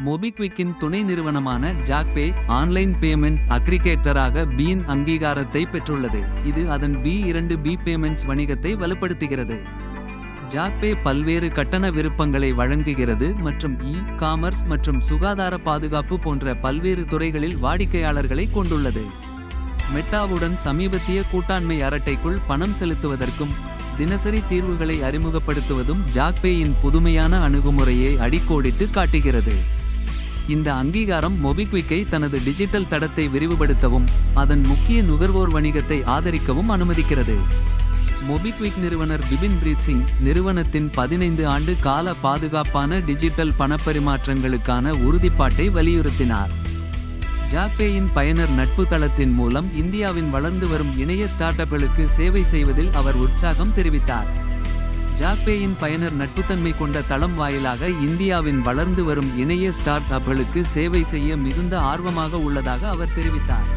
மொபிக்விக்கின் துணை நிறுவனமான ஜாக்பே online payment அக்ரிகேட்டராக பீன் அங்கீகாரத்தை பெற்றுள்ளது. இது அதன் பி இரண்டு பி பேமெண்ட்ஸ் வணிகத்தை வலுப்படுத்துகிறது. ஜாக்பே பல்வேறு கட்டண விருப்பங்களை வழங்குகிறது மற்றும் இ காமர்ஸ் மற்றும் சுகாதார பாதுகாப்பு போன்ற பல்வேறு துறைகளில் வாடிக்கையாளர்களை கொண்டுள்ளது. மெட்டாவுடன் சமீபத்திய கூட்டாண்மை அரட்டைக்குள் பணம் செலுத்துவதற்கும் தினசரி தீர்வுகளை அறிமுகப்படுத்துவதும் ஜாக்பேயின் புதுமையான அணுகுமுறையை அடிக்கோடிட்டு காட்டுகிறது. இந்த அங்கீகாரம் மொபிக்விக்கை தனது டிஜிட்டல் தடத்தை விரிவுபடுத்தவும் அதன் முக்கிய நுகர்வோர் வணிகத்தை ஆதரிக்கவும் அனுமதிக்கிறது. மொபிக்விக் நிறுவனர் பிபின் பிரீத் சிங் நிறுவனத்தின் பதினைந்து ஆண்டு கால பாதுகாப்பான டிஜிட்டல் பணப்பரிமாற்றங்களுக்கான உறுதிப்பாட்டை வலியுறுத்தினார். ஜாக்பேயின் பயனர் நட்பு தளத்தின் மூலம் இந்தியாவின் வளர்ந்து வரும் இணைய ஸ்டார்ட் அப்களுக்கு சேவை செய்வதில் அவர் உற்சாகம் தெரிவித்தார். ஜாக்பேயின் பயனர் நட்புத்தன்மை கொண்ட தளம் வாயிலாக இந்தியாவின் வளர்ந்து வரும் இணைய ஸ்டார்ட் அப்களுக்கு சேவை செய்ய மிகுந்த ஆர்வமாக உள்ளதாக அவர் தெரிவித்தார்.